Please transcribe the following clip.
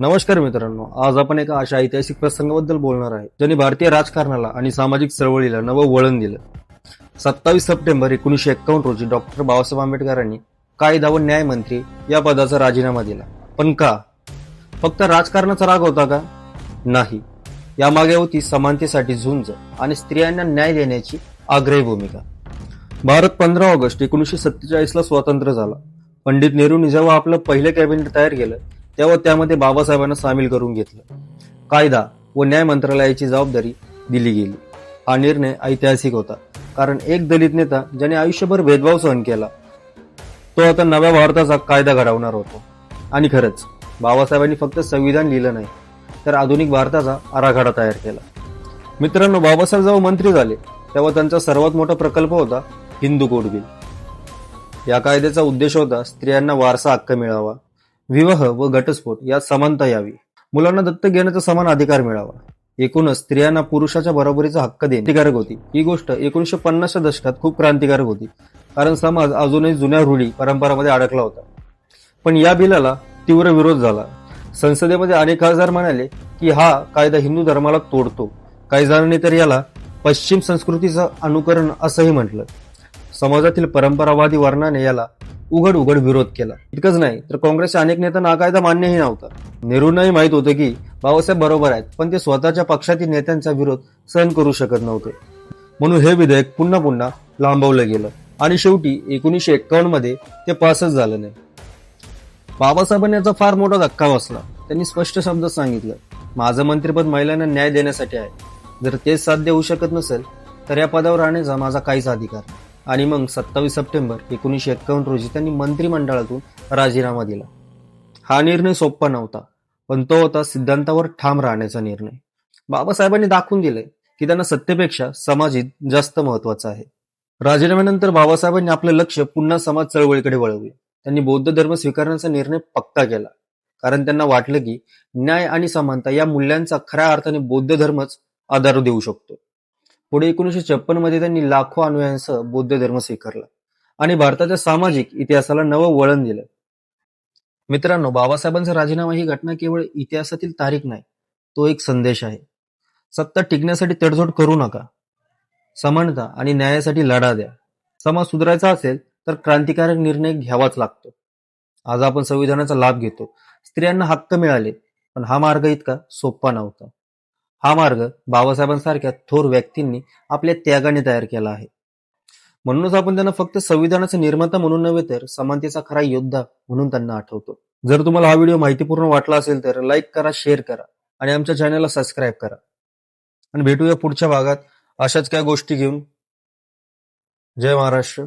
नमस्कार मित्रांनो आज आपण एका अशा ऐतिहासिक प्रसंगाबद्दल बोलणार आहे ज्यांनी भारतीय राजकारणाला आणि सामाजिक चळवळीला नवं वळण दिलं. सत्तावीस सप्टेंबर एकोणीसशे एक्कावन्न रोजी डॉक्टर बाबासाहेब आंबेडकरांनी कायदा व न्याय मंत्री या पदाचा राजीनामा दिला. पण का? फक्त राजकारणाचा राग होता का? नाही. यामागे होती समानतेसाठी झुंज आणि स्त्रियांना न्याय देण्याची आग्रही भूमिका. भारत पंधरा ऑगस्ट एकोणीसशे सत्तेचाळीसला स्वातंत्र्य स्वतंत्र झाला. पंडित नेहरूंनी जेव्हा आपलं पहिलं कॅबिनेट तयार केलं तेव्हा त्यामध्ये बाबासाहेबांना सामील करून घेतलं. कायदा व न्याय मंत्रालयाची जबाबदारी दिली गेली. हा निर्णय ऐतिहासिक होता. कारण एक दलित नेता ज्याने आयुष्यभर भेदभाव सहन केला तो आता नव्या भारताचा कायदा घडवणार होता. आणि खरंच बाबासाहेबांनी फक्त संविधान लिहिलं नाही तर आधुनिक भारताचा आराखडा तयार केला. मित्रांनो बाबासाहेब जेव्हा मंत्री झाले तेव्हा त्यांचा सर्वात मोठा प्रकल्प होता हिंदू कोड बिल या कायद्याचा उद्देश होता स्त्रियांना वारसा हक्क मिळावा. विवाह व घटस्फोट यात समानता यावी. मुलांना दत्तक घेण्याचा समान अधिकार मिळावा. एकूणच स्त्रियांना पुरुषाच्या बरोबरीचा हक्क देणे क्रांतिकारक होती. ही गोष्ट एकोणीसशे पन्नासच्या दशकात खूप क्रांतिकारक होती. कारण समाज अजूनही जुन्या रूढी परंपरामध्ये अडकला होता. पण या बिलाला तीव्र विरोध झाला. संसदेमध्ये अनेक खासदार म्हणाले की हा कायदा हिंदू धर्माला तोडतो. काही जणांनी तर याला पश्चिम संस्कृतीचं अनुकरण असंही म्हटलं. समाजातील परंपरावादी वर्णाने याला उघड उघड विरोध केला. इतकंच नाही तर काँग्रेसच्या अनेक नेत्यांना नाकायदा मान्यही नव्हता. नेहरूंनाही माहीत होतं की बाबासाहेब बरोबर आहेत पण ते स्वतःच्या पक्षातील नेत्यांचा विरोध सहन करू शकत नव्हते. म्हणून हे विधेयक पुन्हा पुन्हा लांबवलं गेलं. आणि शेवटी एकोणीसशे एक्कावन्नमध्ये ते पासच झालं नाही. बाबासाहेबांनी याचा फार मोठा धक्का बसला. त्यांनी स्पष्ट शब्दात सांगितलं माझं मंत्रिपद महिलांना न्याय देण्यासाठी आहे. जर तेच साध्य होऊ शकत नसेल तर या पदावर राहण्याचा माझा काहीच अधिकार नाही. आणि मग सत्तावीस सप्टेंबर एकोणीसशे एक्कावन्न रोजी त्यांनी मंत्रिमंडळातून राजीनामा दिला. हा निर्णय सोपा नव्हता पण तो होता सिद्धांतावर ठाम राहण्याचा निर्णय. बाबासाहेबांनी दाखवून दिले की त्यांना सत्तेपेक्षा समाजित जास्त महत्वाचं आहे. राजीनाम्यानंतर बाबासाहेबांनी आपलं लक्ष पुन्हा समाज चळवळीकडे वळवले. त्यांनी बौद्ध धर्म स्वीकारण्याचा निर्णय पक्का केला. कारण त्यांना वाटलं की न्याय आणि समानता या मूल्यांचा खऱ्या अर्थाने बौद्ध धर्मच आधार देऊ शकतो. पुढे एकोणीसशे छप्पनमध्ये त्यांनी लाखो अनुयांसह बौद्ध धर्म स्वीकारला आणि भारताच्या सामाजिक इतिहासाला नवं वळण दिलं. मित्रांनो बाबासाहेबांचा राजीनामा ही घटना केवळ इतिहासातील तारीख नाही तो एक संदेश आहे. सत्ता टिकण्यासाठी तडजोड करू नका. समानता आणि न्यायासाठी लढा द्या. समाज सुधारायचा असेल तर क्रांतिकारक निर्णय घ्यावाच लागतो. आज आपण संविधानाचा लाभ घेतो. स्त्रियांना हक्क मिळाले पण हा मार्ग इतका सोपा नव्हता. हा मार्ग बाबासाहेबांसारख्या थोर व्यक्तींनी आपल्या त्यागाने तयार केला आहे. म्हणूनच आपण त्यांना फक्त संविधानाचा निर्माता म्हणून नव्हे तर समानतेचा खरा योद्धा म्हणून त्यांना आठवतो. जर तुम्हाला हा व्हिडिओ माहितीपूर्ण वाटला असेल तर लाईक करा शेअर करा आणि आमच्या चॅनलला सबस्क्राईब करा. आणि भेटूया पुढच्या भागात अशाच काय गोष्टी घेऊन. जय महाराष्ट्र.